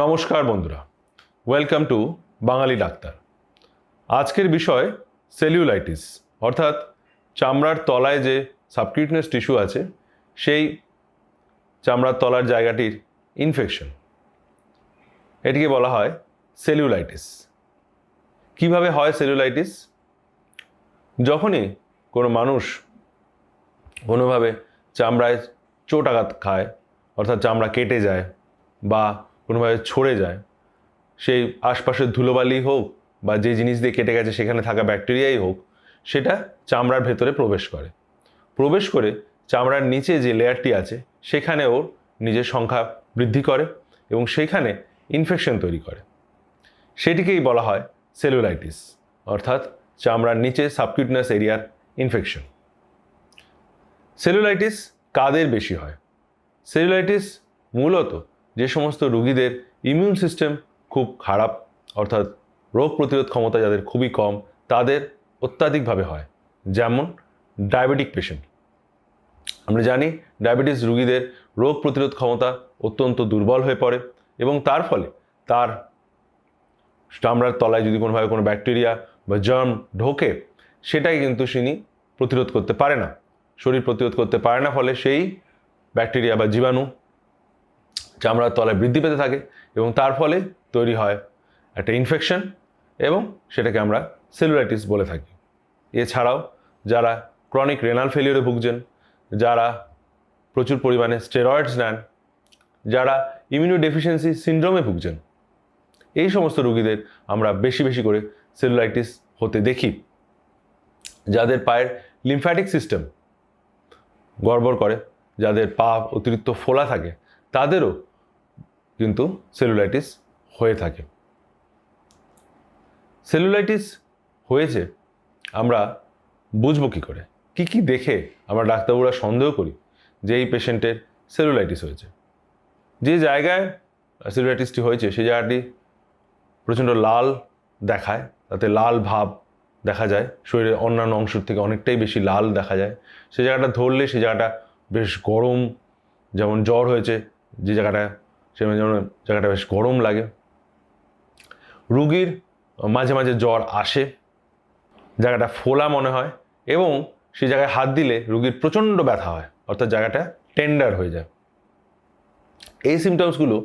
নমস্কার বন্ধুরা। Welcome to Bangali doctor. আজকের বিষয় সেলিউলাইটিস অর্থাৎ চামড়ার তলায় যে সাবকিউটিনাস টিস্যু আছে, সেই চামড়ার তলার জায়গাটির ইনফেকশন এটিকে বলা হয় সেলিউলাইটিস কীভাবে হয় সেলিউলাইটিস যখনই কোনো মানুষ কোনোভাবে চামড়ায় চোট আঘাত খায়, অর্থাৎ চামড়া কেটে যায় বা কোনোভাবে ছড়ে যায়। সেই আশপাশের ধুলোবালি হোক বা যে জিনিস দিয়ে কেটে গেছে সেখানে থাকা ব্যাকটেরিয়াই হোক, সেটা চামড়ার ভেতরে প্রবেশ করে। প্রবেশ করে চামড়ার নিচে যে লেয়ারটি আছে, সেখানে ওর নিজের সংখ্যা বৃদ্ধি করে এবং সেইখানে ইনফেকশন তৈরি করে। সেটিকেই বলা হয় সেলুলাইটিস অর্থাৎ চামড়ার নিচে সাবকিউটিনাস এরিয়ার ইনফেকশন সেলুলাইটিস কাদের বেশি হয়? সেলুলাইটিস মূলত যে সমস্ত রুগীদের ইমিউন সিস্টেম খুব খারাপ, অর্থাৎ রোগ প্রতিরোধ ক্ষমতা যাদের খুবই কম, তাদের অত্যাধিকভাবে হয়। যেমন ডায়াবেটিক পেশেন্ট আমরা জানি ডায়াবেটিস রুগীদের রোগ প্রতিরোধ ক্ষমতা অত্যন্ত দুর্বল হয়ে পড়ে এবং তার ফলে তার চামড়ার তলায় যদি কোনোভাবে কোনো ব্যাকটেরিয়া বা জার্ম ঢোকে সেটাই কিন্তু তিনি প্রতিরোধ করতে পারে না। শরীর প্রতিরোধ করতে পারে না, ফলে সেই ব্যাকটেরিয়া বা জীবাণু চামড়ার তলায় বৃদ্ধি পেতে থাকে এবং তার ফলে তৈরি হয় একটা ইনফেকশন এবং সেটাকে আমরা সেলুলাইটিস বলে থাকি। এছাড়াও যারা ক্রনিক রেনাল ফেলিওরে ভুগছেন, যারা প্রচুর পরিমাণে স্টেরয়েডস নেন, যারা ইমিউনো ডেফিসিয়েন্সি সিন্ড্রোমে ভুগছেন, এই সমস্ত রুগীদের আমরা বেশি বেশি করে সেলুলাইটিস হতে দেখি। যাদের পায়ের লিমফ্যাটিক সিস্টেম গড়বড় করে, যাদের পা অতিরিক্ত ফোলা থাকে, তাদেরও কিন্তু সেলুলাইটিস হয়ে থাকে। সেলুলাইটিস হয়েছে, আমরা বুঝব কী করে? কি কি দেখে আমরা ডাক্তারবাবুরা সন্দেহ করি যে এই পেশেন্টের সেলুলাইটিস হয়েছে। যে জায়গায় সেলুলাইটিসটি হয়েছে সেই জায়গাটি প্রচণ্ড লাল দেখায়, তাতে লাল ভাব দেখা যায়, শরীরের অন্যান্য অংশ থেকে অনেকটাই বেশি লাল দেখা যায়। সেই জায়গাটা ধরলে সেই জায়গাটা বেশ গরম, যেমন জ্বর হয়েছে, যে জায়গাটা সেখানে যেমন জায়গাটা বেশ গরম লাগে। রুগীর মাঝে মাঝে জ্বর আসে, জায়গাটা ফোলা মনে হয় এবং সেই জায়গায় হাত দিলে রুগীর প্রচণ্ড ব্যথা হয়, অর্থাৎ জায়গাটা টেন্ডার হয়ে যায়। এই সিমটমসগুলো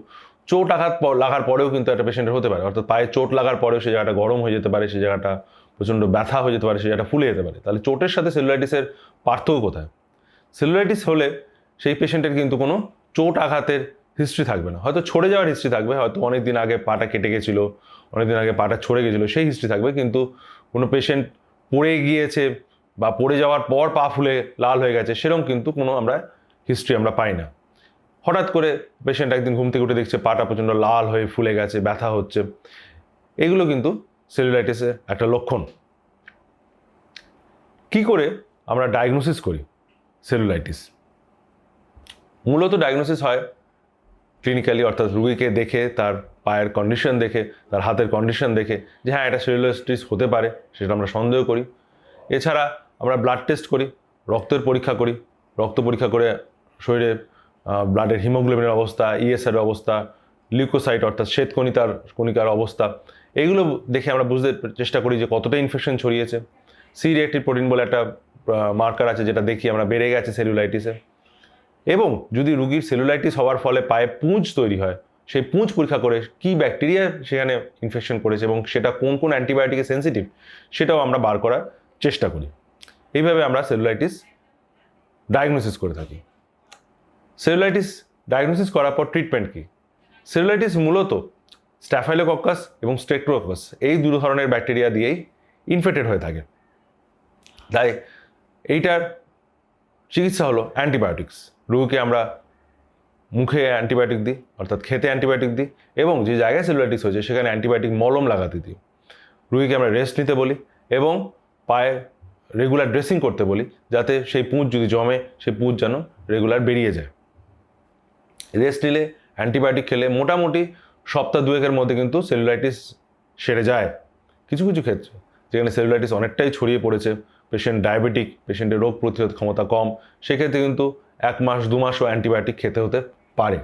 চোট আঘাত লাগার পরেও কিন্তু একটা পেশেন্টের হতে পারে, অর্থাৎ পায়ে চোট লাগার পরেও সেই জায়গাটা গরম হয়ে যেতে পারে, সেই জায়গাটা প্রচণ্ড ব্যথা হয়ে যেতে পারে, সেই জায়গাটা ফুলে যেতে পারে। তাহলে চোটের সাথে সেলুলাইটিসের পার্থক্য কোথায়? সেলুলাইটিস হলে সেই পেশেন্টের কিন্তু কোনো চোট আঘাতের হিস্ট্রি থাকবে না। হয়তো ছড়ে যাওয়ার হিস্ট্রি থাকবে, হয়তো অনেক দিন আগে পাটা কেটে গেছিল অনেক দিন আগে পাটা ছড়ে গেছিল, সেই হিস্ট্রি থাকবে, কিন্তু কোনো পেশেন্ট পড়ে গিয়েছে বা পড়ে যাওয়ার পর পা ফুলে লাল হয়ে গেছে, সেরকম কিন্তু কোনো আমরা হিস্ট্রি আমরা পাই না। হঠাৎ করে পেশেন্ট একদিন ঘুম থেকে উঠে দেখছে পাটা প্রচণ্ড লাল হয়ে ফুলে গেছে, ব্যথা হচ্ছে। এগুলো কিন্তু সেলুলাইটিসের একটা লক্ষণ। কি করে আমরা ডায়াগনোসিস করি? সেলুলাইটিস মূলত ডায়াগনোসিস হয় ক্লিনিক্যালি অর্থাৎ রুগীকে দেখে, তার পায়ের কন্ডিশন দেখে, তার হাতের কন্ডিশন দেখে যে হ্যাঁ এটা সেলুলাইটিস হতে পারে, সেটা আমরা সন্দেহ করি। এছাড়া আমরা ব্লাড টেস্ট করি, রক্তের পরীক্ষা করি। রক্ত পরীক্ষা করে শরীরে ব্লাডের হিমোগ্লোবিনের অবস্থা ইএসআর অবস্থা লিউকোসাইট অর্থাৎ শ্বেতকণিকার, কণিকার অবস্থা, এইগুলো দেখে আমরা বুঝতে চেষ্টা করি যে কতটা ইনফেকশন ছড়িয়েছে। সি রিয়েক্টিভ প্রোটিন বলে একটা মার্কার আছে যেটা দেখি আমরা বেড়ে গেছে সেলুলাইটিসে এবং যদি রুগীর সেলুলাইটিস হওয়ার ফলে পায়ে পুঁজ তৈরি হয়, সেই পুঁজ পরীক্ষা করে কি ব্যাকটেরিয়া সেখানে ইনফেকশন করেছে এবং সেটা কোন কোন অ্যান্টিবায়োটিকে সেন্সিটিভ সেটাও আমরা বার করার চেষ্টা করি। এইভাবে আমরা সেলুলাইটিস ডায়াগনোসিস করে থাকি। সেলুলাইটিস ডায়াগনোসিস করার পর ট্রিটমেন্ট কী? সেলুলাইটিস মূলত স্ট্যাফাইলোকক্কাস এবং স্টেক্ট্রোকস এই দু ধরনের ব্যাকটেরিয়া দিয়েই ইনফেক্টেড হয়ে থাকে। তাই এইটার চিকিৎসা হলো অ্যান্টিবায়োটিক্স রোগীকে আমরা মুখে অ্যান্টিবায়োটিক দিই, অর্থাৎ খেতে অ্যান্টিবায়োটিক দিই এবং যে জায়গায় সেলুলাইটিস হয়েছে সেখানে অ্যান্টিবায়োটিক মলম লাগাতে দিই। রুগীকে আমরা রেস্ট নিতে বলি এবং পায়ে রেগুলার ড্রেসিং করতে বলি যাতে সেই পুঁজ যদি জমে, সেই পুঁজ যেন রেগুলার বেরিয়ে যায়। রেস্ট নিলে অ্যান্টিবায়োটিক খেলে মোটামুটি সপ্তাহ দুয়েকের মধ্যে কিন্তু সেলুলাইটিস সেরে যায় কিছু কিছু ক্ষেত্রে। যেখানে সেলুলাইটিস অনেকটাই ছড়িয়ে পড়েছে, পেশেন্ট ডায়াবেটিক, পেশেন্টের রোগ প্রতিরোধ ক্ষমতা কম, সেক্ষেত্রে কিন্তু এক মাস, দু মাসও অ্যান্টিবায়োটিক খেতে হতে পারে।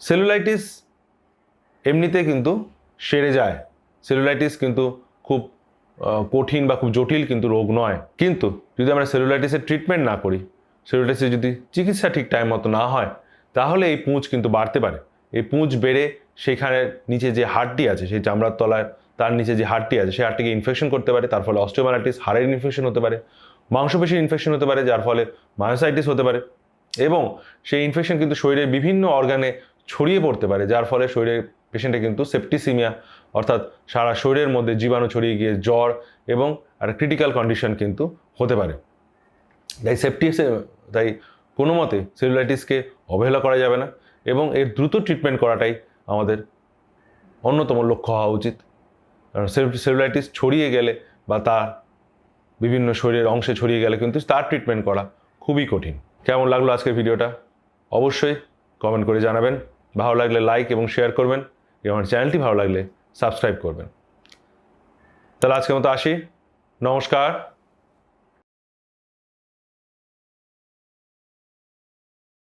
সেলুলাইটিস এমনিতে কিন্তু সেরে যায়। সেলুলাইটিস কিন্তু খুব কঠিন বা খুব জটিল কিন্তু রোগ নয়। কিন্তু যদি আমরা সেলুলাইটিসের ট্রিটমেন্ট না করি, সেলুলাইটিসের যদি চিকিৎসা ঠিক টাইম মতো না হয়, তাহলে এই পুঁজ কিন্তু বাড়তে পারে। এই পুঁজ বেড়ে সেখানে নিচে যে হাড়টি আছে, সেই চামড়ার তলায় তার নিচে যে হাড়টি আছে, সেই হাড়টিকে ইনফেকশন করতে পারে। তার ফলে অস্টিওমাইলাইটিস হাড়ের ইনফেকশন হতে পারে। মাংসপেশির ইনফেকশন হতে পারে, যার ফলে মায়োসাইটিস হতে পারে এবং সেই ইনফেকশন কিন্তু শরীরের বিভিন্ন অর্গানে ছড়িয়ে পড়তে পারে, যার ফলে শরীরের পেশেন্টে কিন্তু সেপটিসিমিয়া অর্থাৎ সারা শরীরের মধ্যে জীবাণু ছড়িয়ে গিয়ে জ্বর এবং আর ক্রিটিক্যাল কন্ডিশন কিন্তু হতে পারে। তাই সেপটিসে তাই কোনো মতে সেলুলাইটিসকে অবহেলা করা যাবে না এবং এর দ্রুত ট্রিটমেন্ট করাটাই আমাদের অন্যতম লক্ষ্য হওয়া উচিত। কারণ সেলুলাইটিস ছড়িয়ে গেলে বা তার বিভিন্ন শরীরের অংশে ছড়িয়ে গেলে কিন্তু তার ট্রিটমেন্ট করা খুবই কঠিন। কেমন লাগল আজকের ভিডিওটা? অবশ্যই কমেন্ট করে জানাবেন। ভালো লাগলে লাইক এবং শেয়ার করবেন। এবং আমার চ্যানেলটি ভালো লাগলে সাবস্ক্রাইব করবেন। তাহলে আজকের মতো আসি। নমস্কার।